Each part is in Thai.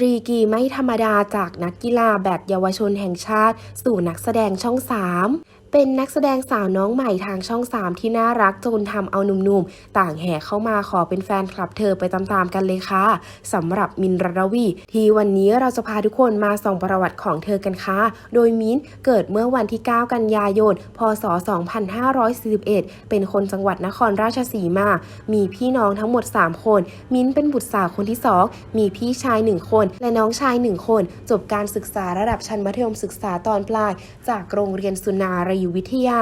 รีกีไม่ธรรมดาจากนักกีฬาแบดเยาวชนแห่งชาติ สู่นักแสดงช่อง 3 เป็นนักแสดงสาวน้องใหม่ทางช่อง 3 ที่น่ารักจนทำเอาหนุ่มๆ ต่างแห่เข้ามาขอเป็นแฟนคลับเธอไปตามๆกันเลยค่ะสำหรับมินท์รรวี ที่วันนี้เราจะพาทุกคนมาส่องประวัติของเธอกันค่ะโดยมินเกิดเมื่อวันที่ 9 กันยายน พศ 2541 เป็นคนจังหวัดนครราชสีมา มีพี่น้องทั้งหมด 3 คน มินเป็นบุตรสาวคนที่ 2 มีพี่ชาย 1 คน และน้องชาย 1 คน จบการศึกษาระดับชั้นมัธยมศึกษาตอนปลาย จากโรงเรียนสุนารีวิทยา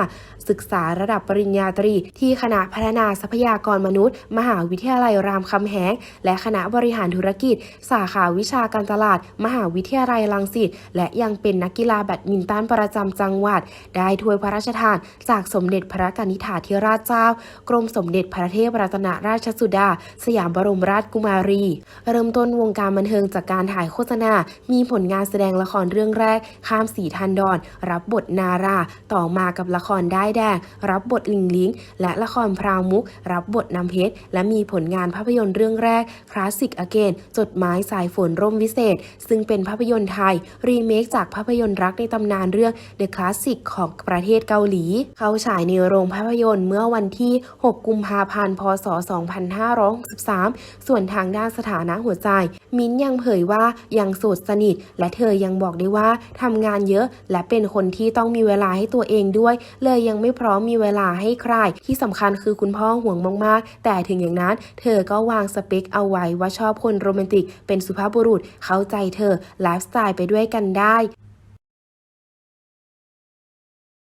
ศึกษาระดับปริญญาตรี ที่คณะพัฒนาทรัพยากรมนุษย์ มหาวิทยาลัยรามคำแหง และคณะบริหารธุรกิจ สาขาวิชาการตลาด มหาวิทยาลัยรังสิตและยังเป็นนักกีฬาแบดมินตันประจำจังหวัด ได้ถ้วยพระราชทาน จากสมเด็จพระกนิษฐาธิราชเจ้า กรมสมเด็จพระเทพรัตนราชสุดา สยามบรมราชกุมารี เริ่มต้นวงการบันเทิงจากการถ่ายโฆษณา มีผลงานแสดงละครเรื่องแรก ข้ามสีทันดอน รับบทนารา ต่อมากับละครได้แดงรับบทลิงลิงและละครพราวมุก รับบทนำเพชรและมีผลงานภาพยนตร์เรื่องแรกคลาสสิกอเกนจดหมายสายฝนร่มวิเศษ ซึ่งเป็นภาพยนตร์ไทย รีเมคจากภาพยนตร์รักในตำนานเรื่อง The Classic ของประเทศเกาหลี เข้าฉายในโรงภาพยนตร์เมื่อวันที่ 6 กุมภาพันธ์ พศ 2563 ส่วนทางด้านสถานะหัวใจ มิ้นยังเผยว่ายังโสดสนิท และเธอยังบอกได้ว่าทำงานเยอะ และเป็นคนที่ต้องมีเวลาให้ตัวเองด้วย เลยยังไม่พร้อมมีเวลาให้ใคร ที่สำคัญคือคุณพ่อห่วงมากๆ แต่ถึงอย่างนั้น เธอก็วางสเปคเอาไว้ว่าชอบคนโรแมนติก เป็นสุภาพบุรุษเข้าใจเธอไลฟ์สไตล์ไปด้วยกันได้